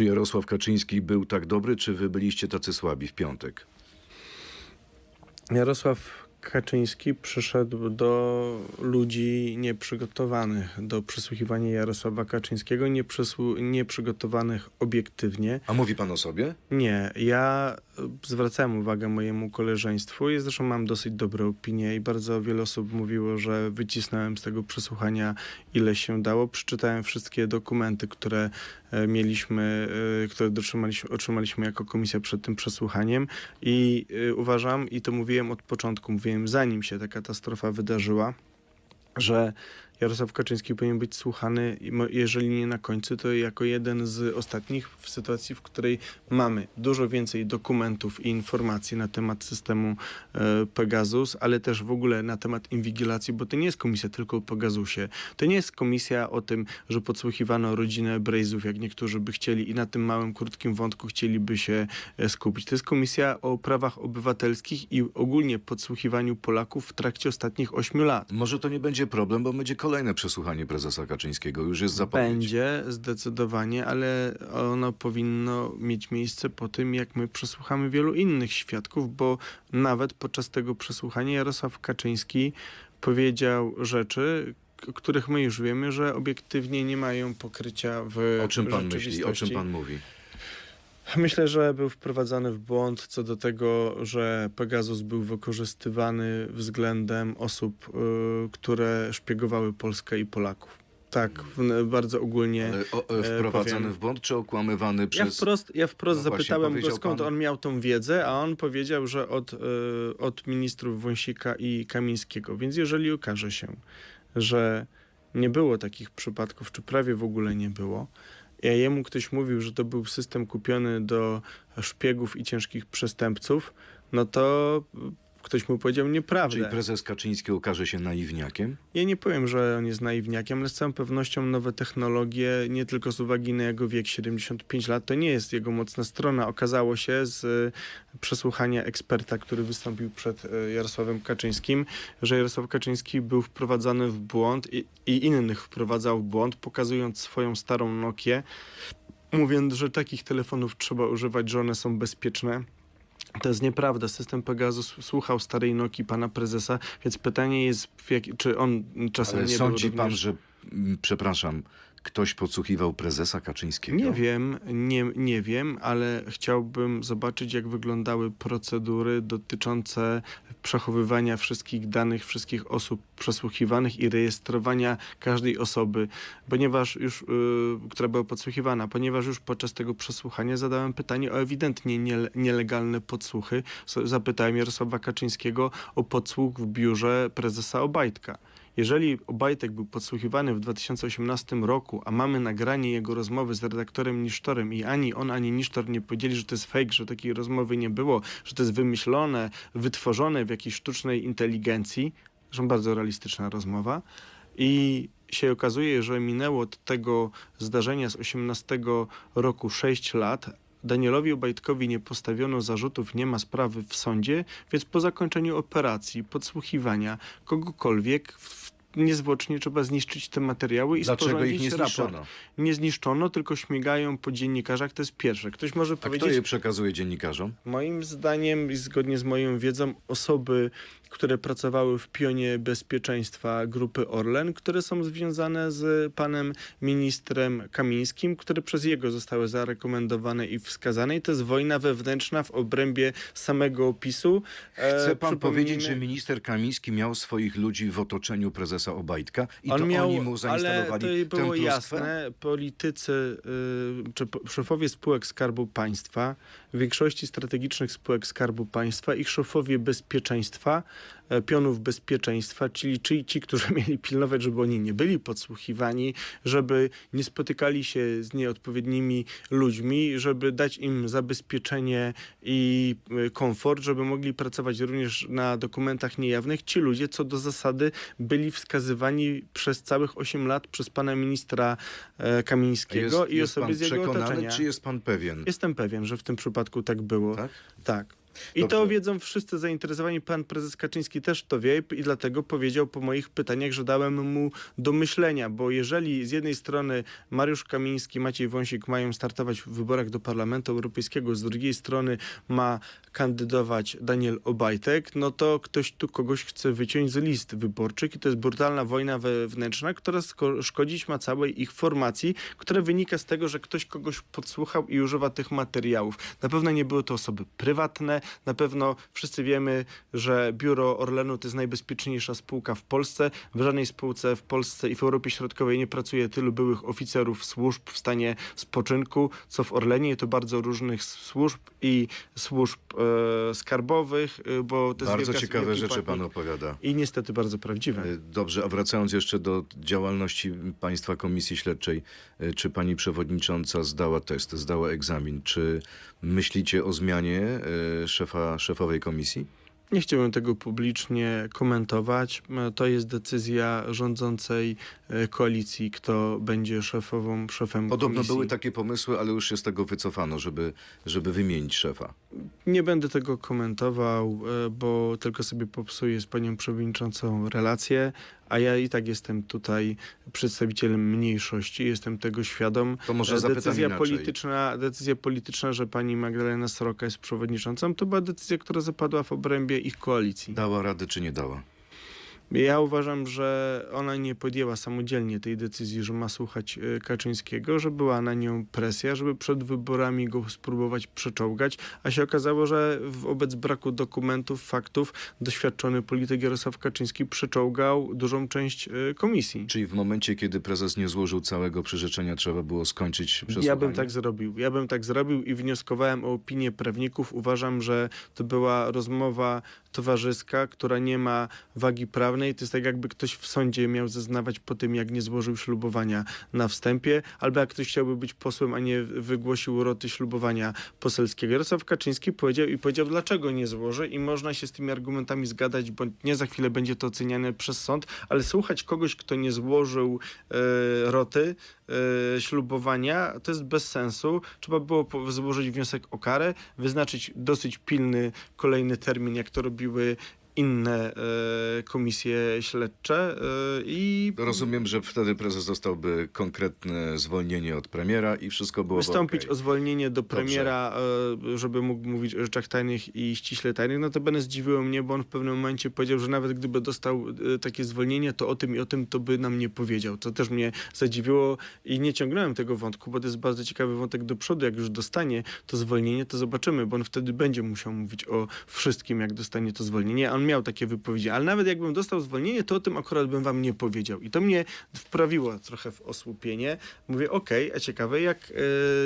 Czy Jarosław Kaczyński był tak dobry, czy wy byliście tacy słabi w piątek? Jarosław Kaczyński przyszedł do ludzi nieprzygotowanych do przesłuchiwania Jarosława Kaczyńskiego, nieprzygotowanych obiektywnie. A mówi pan o sobie? Nie, ja zwracałem uwagę mojemu koleżeństwu i zresztą mam dosyć dobre opinie i bardzo wiele osób mówiło, że wycisnąłem z tego przesłuchania ile się dało. Przeczytałem wszystkie dokumenty, które e, mieliśmy, e, które otrzymaliśmy, otrzymaliśmy jako komisja przed tym przesłuchaniem i e, uważam, i to mówiłem od początku, mówiłem zanim się ta katastrofa wydarzyła, że Jarosław Kaczyński powinien być słuchany, jeżeli nie na końcu, to jako jeden z ostatnich w sytuacji, w której mamy dużo więcej dokumentów i informacji na temat systemu e, Pegasus, ale też w ogóle na temat inwigilacji, bo to nie jest komisja tylko o Pegasusie. To nie jest komisja o tym, że podsłuchiwano rodzinę Brejzów, jak niektórzy by chcieli i na tym małym, krótkim wątku chcieliby się e, skupić. To jest komisja o prawach obywatelskich i ogólnie podsłuchiwaniu Polaków w trakcie ostatnich ośmiu lat. Może to nie będzie problem, bo będzie kolejne przesłuchanie prezesa Kaczyńskiego. Już jest zapowiedź. Będzie zdecydowanie, ale ono powinno mieć miejsce po tym, jak my przesłuchamy wielu innych świadków, bo nawet podczas tego przesłuchania Jarosław Kaczyński powiedział rzeczy, których my już wiemy, że obiektywnie nie mają pokrycia w O czym pan myśli? O czym pan mówi? Myślę, że był wprowadzany w błąd co do tego, że Pegasus był wykorzystywany względem osób, y, które szpiegowały Polskę i Polaków. Tak, w, bardzo ogólnie. O, e, wprowadzany powiem. w błąd, czy okłamywany Ja przez... wprost, ja wprost No zapytałem go, skąd pan- on miał tą wiedzę, a on powiedział, że od, y, od ministrów Wąsika i Kamińskiego. Więc jeżeli okaże się, że nie było takich przypadków, czy prawie w ogóle nie było, a jemu ktoś mówił, że to był system kupiony do szpiegów i ciężkich przestępców, no to ktoś mu powiedział nieprawdę. Czyli prezes Kaczyński okaże się naiwniakiem? Ja nie powiem, że on jest naiwniakiem, ale z całą pewnością nowe technologie, nie tylko z uwagi na jego wiek 75 lat, to nie jest jego mocna strona. Okazało się z e, przesłuchania eksperta, który wystąpił przed e, Jarosławem Kaczyńskim, że Jarosław Kaczyński był wprowadzany w błąd i, i innych wprowadzał w błąd, pokazując swoją starą Nokię, mówiąc, że takich telefonów trzeba używać, że one są bezpieczne. To jest nieprawda. System Pegasus słuchał starej Nokii pana prezesa, więc pytanie jest, jak, czy on czasem Ale nie sądzi był pan, również... że, mm, przepraszam, ktoś podsłuchiwał prezesa Kaczyńskiego? Nie wiem, nie, nie wiem, ale chciałbym zobaczyć, jak wyglądały procedury dotyczące przechowywania wszystkich danych wszystkich osób przesłuchiwanych i rejestrowania każdej osoby, ponieważ już, y, która była podsłuchiwana, ponieważ już podczas tego przesłuchania zadałem pytanie o ewidentnie nie, nielegalne podsłuchy. Zapytałem Jarosława Kaczyńskiego o podsłuch w biurze prezesa Obajtka. Jeżeli Obajtek był podsłuchiwany w 2018 roku, a mamy nagranie jego rozmowy z redaktorem Nisztorem i ani on, ani Nisztor nie powiedzieli, że to jest fake, że takiej rozmowy nie było, że to jest wymyślone, wytworzone w jakiejś sztucznej inteligencji, zresztą bardzo realistyczna rozmowa, i się okazuje, że minęło od tego zdarzenia z 18 roku 6 lat, Danielowi Obajtkowi nie postawiono zarzutów, nie ma sprawy w sądzie, więc po zakończeniu operacji, podsłuchiwania kogokolwiek, w- niezwłocznie trzeba zniszczyć te materiały i Dlaczego ich nie raport. zniszczono? Nie zniszczono, tylko śmigają po dziennikarzach, to jest pierwsze. Ktoś może A kto je przekazuje dziennikarzom? Moim zdaniem i zgodnie z moją wiedzą osoby, które pracowały w pionie bezpieczeństwa grupy Orlen, które są związane z panem ministrem Kamińskim, które przez jego zostały zarekomendowane i wskazane. I to jest wojna wewnętrzna w obrębie samego opisu. E, Chce pan przypomnijmy- powiedzieć, że minister Kamiński miał swoich ludzi w otoczeniu prezesa Obajtka i to miał, oni mu ale zainstalowali to tę było jasne. Politycy, y, czy szefowie spółek Skarbu Państwa, w większości strategicznych spółek Skarbu Państwa, ich szefowie bezpieczeństwa, pionów bezpieczeństwa, czyli, czyli ci, którzy mieli pilnować, żeby oni nie byli podsłuchiwani, żeby nie spotykali się z nieodpowiednimi ludźmi, żeby dać im zabezpieczenie i y, komfort, żeby mogli pracować również na dokumentach niejawnych. Ci ludzie, co do zasady, byli wskazywani przez całych 8 lat przez pana ministra e, Kamińskiego Jest, i jest osoby z jego otoczenia. czy jest pan pewien? Jestem pewien, że w tym przypadku tak było. Tak? Tak. I to Dobrze. wiedzą wszyscy zainteresowani. Pan prezes Kaczyński też to wie i dlatego powiedział po moich pytaniach, że dałem mu do myślenia, bo jeżeli z jednej strony Mariusz Kamiński, Maciej Wąsik mają startować w wyborach do Parlamentu Europejskiego, z drugiej strony ma kandydować Daniel Obajtek, no to ktoś tu kogoś chce wyciąć z list wyborczych i to jest brutalna wojna wewnętrzna, która szkodzić ma całej ich formacji, która wynika z tego, że ktoś kogoś podsłuchał i używa tych materiałów. Na pewno nie były to osoby prywatne, na pewno wszyscy wiemy, że biuro Orlenu to jest najbezpieczniejsza spółka w Polsce. W żadnej spółce w Polsce i w Europie Środkowej nie pracuje tylu byłych oficerów służb w stanie spoczynku, co w Orlenie to bardzo różnych służb i służb e, skarbowych, e, bo to jest Bardzo wielka- ciekawe rzeczy pan opowiada. I niestety bardzo prawdziwe. E, Dobrze, a wracając jeszcze do działalności Państwa Komisji Śledczej, e, czy pani przewodnicząca zdała test, zdała egzamin? Czy myślicie o zmianie szefa, szefowej komisji? Nie chciałbym tego publicznie komentować. To jest decyzja rządzącej e, koalicji, kto będzie szefową, szefem Podobno komisji. były takie pomysły, ale już się z tego wycofano, żeby, żeby wymienić szefa. Nie będę tego komentował, e, bo tylko sobie popsuję z panią przewodniczącą relację, a ja i tak jestem tutaj przedstawicielem mniejszości, jestem tego świadom. To może decyzja inaczej. polityczna, decyzja polityczna, że pani Magdalena Soroka jest przewodniczącą, to była decyzja, która zapadła w obrębie ich koalicji. Dała radę czy nie dała? Ja uważam, że ona nie podjęła samodzielnie tej decyzji, że ma słuchać e, Kaczyńskiego, że była na nią presja, żeby przed wyborami go spróbować przeczołgać, a się okazało, że wobec braku dokumentów, faktów, doświadczony polityk Jarosław Kaczyński przeczołgał dużą część e, komisji. Czyli w momencie, kiedy prezes nie złożył całego przyrzeczenia, trzeba było skończyć przesłuchanie? Ja bym tak zrobił. Ja bym tak zrobił i wnioskowałem o opinię prawników. Uważam, że to była rozmowa towarzyska, która nie ma wagi prawnej. To jest tak, jakby ktoś w sądzie miał zeznawać po tym, jak nie złożył ślubowania na wstępie, albo jak ktoś chciałby być posłem, a nie wygłosił uroty ślubowania poselskiego. Jarosław Kaczyński powiedział i powiedział, dlaczego nie złoży i można się z tymi argumentami zgadać, bo nie za chwilę będzie to oceniane przez sąd, ale słuchać kogoś, kto nie złożył e, roty, e, ślubowania, to jest bez sensu. Trzeba było złożyć wniosek o karę, wyznaczyć dosyć pilny kolejny termin, jak to robiły inne e, komisje śledcze e, i Rozumiem, że wtedy prezes dostałby konkretne zwolnienie od premiera i wszystko byłoby wystąpić okej. o zwolnienie do premiera, e, żeby mógł mówić o rzeczach tajnych i ściśle tajnych. Notabene zdziwiło mnie, bo on w pewnym momencie powiedział, że nawet gdyby dostał takie zwolnienie, to o tym i o tym to by nam nie powiedział. Co też mnie zadziwiło i nie ciągnąłem tego wątku, bo to jest bardzo ciekawy wątek do przodu. Jak już dostanie to zwolnienie, to zobaczymy, bo on wtedy będzie musiał mówić o wszystkim, jak dostanie to zwolnienie. A On miał takie wypowiedzi, ale nawet jakbym dostał zwolnienie, to o tym akurat bym wam nie powiedział. I to mnie wprawiło trochę w osłupienie. Mówię, okej, a ciekawe, jak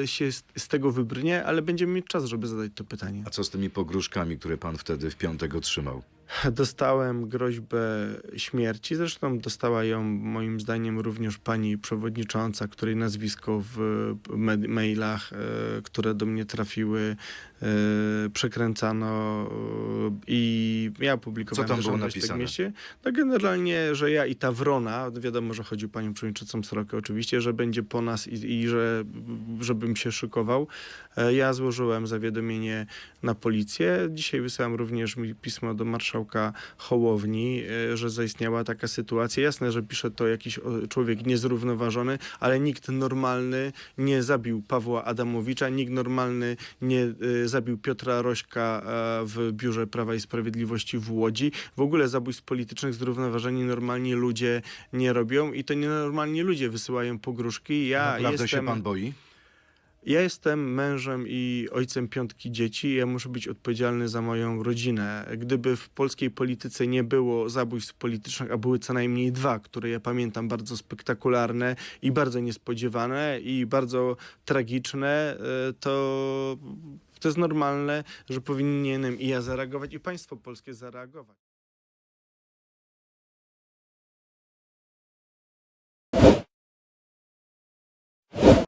e, się z, z tego wybrnie, ale będziemy mieć czas, żeby zadać to pytanie. A co z tymi pogróżkami, które pan wtedy w piątek otrzymał? Dostałem groźbę śmierci, zresztą dostała ją moim zdaniem również pani przewodnicząca, której nazwisko w mailach, e, które do mnie trafiły, przekręcano e, i ja publikowałem Co tam było hashtag napisane? mieście. No generalnie, że ja i ta wrona, wiadomo, że chodzi o panią przewodniczącą Srokę oczywiście, że będzie po nas i, i że żebym się szykował. E, Ja złożyłem zawiadomienie na policję. Dzisiaj wysłałem również mi pismo do marszałka Hołowni, e, że zaistniała taka sytuacja. Jasne, że pisze to jakiś człowiek niezrównoważony, ale nikt normalny nie zabił Pawła Adamowicza, nikt normalny nie e, zabił Piotra Rośka e, w Biurze Prawa i Sprawiedliwości w Łodzi. W ogóle zabójstw politycznych zrównoważeni normalni ludzie nie robią i to nienormalni ludzie wysyłają pogróżki. Ja Naprawdę jestem... się pan boi? Ja jestem mężem i ojcem piątki dzieci ja muszę być odpowiedzialny za moją rodzinę. Gdyby w polskiej polityce nie było zabójstw politycznych, a były co najmniej dwa, które ja pamiętam bardzo spektakularne i bardzo niespodziewane i bardzo tragiczne, e, to to jest normalne, że powinienem i ja zareagować i państwo polskie zareagować.